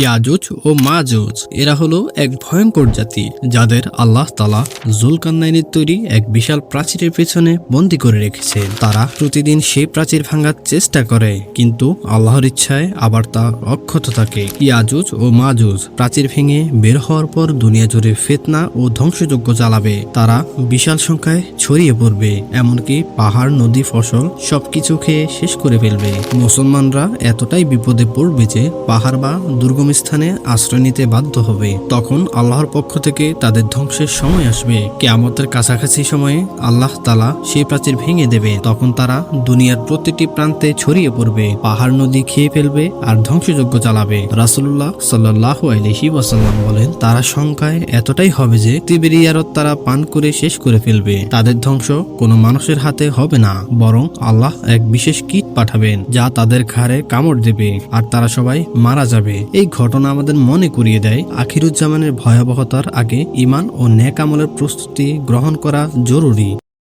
ইয়াজুজ ও মাজুজ। এরা হলো এক ভয়ঙ্কর জাতি, যাদের আল্লাহ তালা জুলকান্নাইনের তৈরি এক বিশাল প্রাচীরের পেছনে বন্দি করে রেখেছে। তারা প্রতিদিন সেই প্রাচীর ভাঙার চেষ্টা করে, কিন্তু আল্লাহর ইচ্ছায় আবার তা অক্ষত থাকে। ইয়াজুজ ও মাজুজ প্রাচীর ভেঙে বের হওয়ার পর দুনিয়া জুড়ে ফেতনা ও ধ্বংসযজ্ঞ চালাবে তারা বিশাল সংখ্যায় ছড়িয়ে পড়বে, এমনকি পাহাড়, নদী, ফসল সবকিছু খেয়ে শেষ করে ফেলবে। মুসলমানরা এতটাই বিপদে পড়বে যে পাহাড় বা দুর্গম স্থানে আশ্রয় নিতে বাধ্য হবে। তখন আল্লাহর পক্ষ থেকে তাদের ধ্বংসের সময় আসবে। কেয়ামতের কাছাকাছি সময়ে আল্লাহ তালা সেই প্রাচীর ভেঙে দেবে। তখন তারা দুনিয়ার প্রতিটি প্রান্তে ছড়িয়ে পড়বে, পাহাড় নদী খেয়ে ফেলবে আর ধ্বংসযজ্ঞ চালাবে। রাসুল্লাহ সাল্লাহ আলহি ওয়াসাল্লাম বলেন, তারা সংখ্যায় এতটাই হবে যে তিবেরিয়ারত তারা পান করে শেষ করে ফেলবে। তাদের ধ্বংস কোনো মানুষের হাতে হবে না, বরং আল্লাহ এক বিশেষ কীট পাঠাবেন যা তাদের ঘাড়ে কামড় দেবে আর তারা সবাই মারা যাবে। এই ঘটনা আমাদের মনে করিয়ে দেয় আখিরুজ্জামানের ভয়াবহতার আগে ইমান ও ন্যাক আমলের প্রস্তুতি গ্রহণ করা জরুরি।